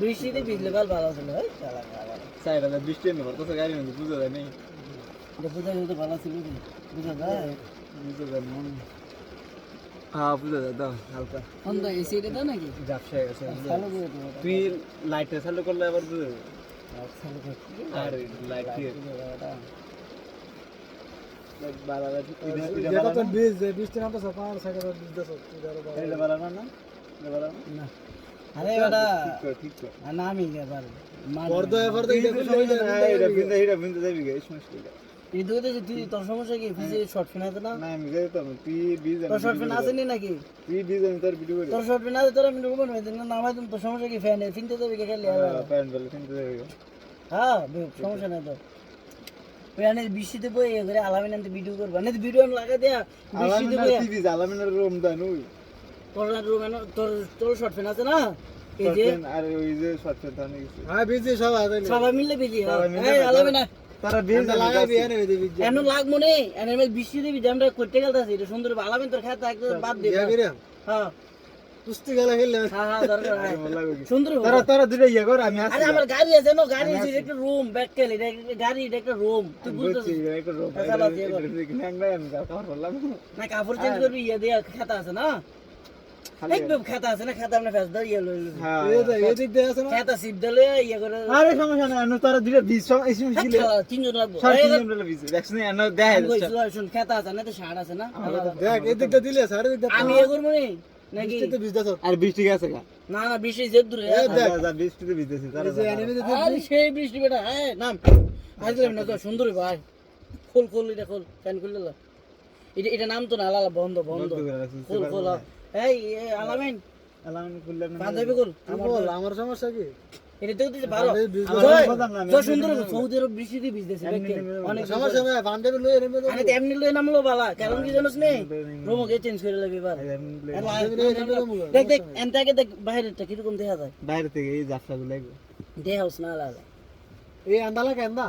বৃষ্টিতে ভিজলে কাল ভালো ছিল সাইড আছে বৃষ্টি নেই তো গাড়ি মধ্যে বুঝা যায় নেই। বোঝা গেলে তো ভালো ছিল কি? বুঝা যায়? বুঝা যায় না। হ্যাঁ বুঝা যায় দাও হালকা। ফোন তো এসি এটা দাও নাকি? হয়ে গেছে তুই লাইটটা চালু করলে আবার বুঝা যাবে আর লাইট নামতে সব পাহাড় সাইডে বীজ এটা না এটা না আরে বেটা ঠিক কর। নামি এবার পর্দ তো এটা সমস্যা নাই এটা বিন্দা এটা যাবি গে সমস্যা এই দুটো যে তুই তোর সমস্যা কি? ফিজে শর্ট ফিন আছে না? না আমি যাই তো তুই বিজ তোর শর্ট ফিন আছে নি নাকি? তুই বিজ আমি তোর ভিডিও করি। তোর শর্ট ফিন আছে তোর আমি ঢুকবো না দিন নামাই তুমি তোর সমস্যা কি? ফ্যান ফিনতে যাবি কে খেলে? প্যান্ট বলে কিনতে যাবি হ্যাঁ সমস্যা নাই তো। ওখানে বৃষ্টিতে বই করে আলামিন ভিডিও করবা। না ভিডিও লাগা দেয়া বৃষ্টিতে বই টিভি রুম দান ওই তোর তোর তোর শর্ট ফিন আছে না? এই যে? আর ওই যে শর্ট আনে গেছে। হ্যাঁ বীজ সব আছে সবাই বেজি সবাই মিলে এই বেজি। আলামিন। তারা বিজ লাগাবি এনে বীজ এমন লাগবো নে। এনে বৃষ্টি দিবি যে আমরা করতে গেলতাছি এটা সুন্দর আলামিন তোর খেতে একদম বাদ দে। হ্যাঁ। কুস্তি খেলা খেললে। হ্যাঁ হ্যাঁ দরকার হয়। সুন্দর তারা তারা দুটো ইয়ে কর আমি আরে আমার গাড়ি আছে না গাড়ি আছে একটা রুম ব্যাককেল এটা একটা গাড়ি এটা একটা রুম তুই বুঝছি বুঝতেছিস? একটা আচ্ছা, আমি বললাম না কাপড় চেঞ্জ করবি ইয়ে দিয়ে খেতা আছে না? একদম খেতা আছে না খেতা আমরা ফেস দাও ইয়ে লই। হ্যাঁ এই দিক দিয়ে আছে না? খেতা সিট দিলে ইয়ে করে আরে সমস্যা নাই আমি তারা দুটো বিজ সব এসে হ্যাঁ, তিনজন লাগবো। সাড়ে এই, তিন জন বিজ এনে দেখ আমি কইছি, ওই শুন খেতা আছে না তো শার্ট আছে না? দেখ এই দিকটা দিলে সাড়ে দিকটা আমি ইয়ে করব নি? বৃষ্টিতে বীজ আর বৃষ্টি গেছে গা। না না বৃষ্টি যে দূরে এই দেখ। যা বৃষ্টিতে ভিজতেছি তারা এই যে এনে দিতে আরে সেই বৃষ্টি বেটা হ্যাঁ নাম। আজ না তো সুন্দর ভাই। খোল খোল এটা খোল ফ্যান খুলে এটা এটা নাম তো না আলাদা বন্ধ বন্ধ। খোল খোল এই আলামিন। আলাম খুললাম না পাঞ্জাবি খোল। বল আমার সমস্যা কি? এটা তো দিতে পারো এই বীজ আমার জয়, না, আমি জয় এমনি সুন্দর সৌদি আরব বৃষ্টিতে ভিজতেছে অনেক সমস্যা নাই পাঞ্জাবি লই এনে তো। এমনি লয়ে নামলো বালা কারণ কি জানোস নে? চেঞ্জ করে লাগবে এবার। দেখ দেখ এনটাকে দেখ বাইরেটা কীরকম দেখা যায়? বাইরে থেকে এই না আলাদা। এই আন্দালা কেন না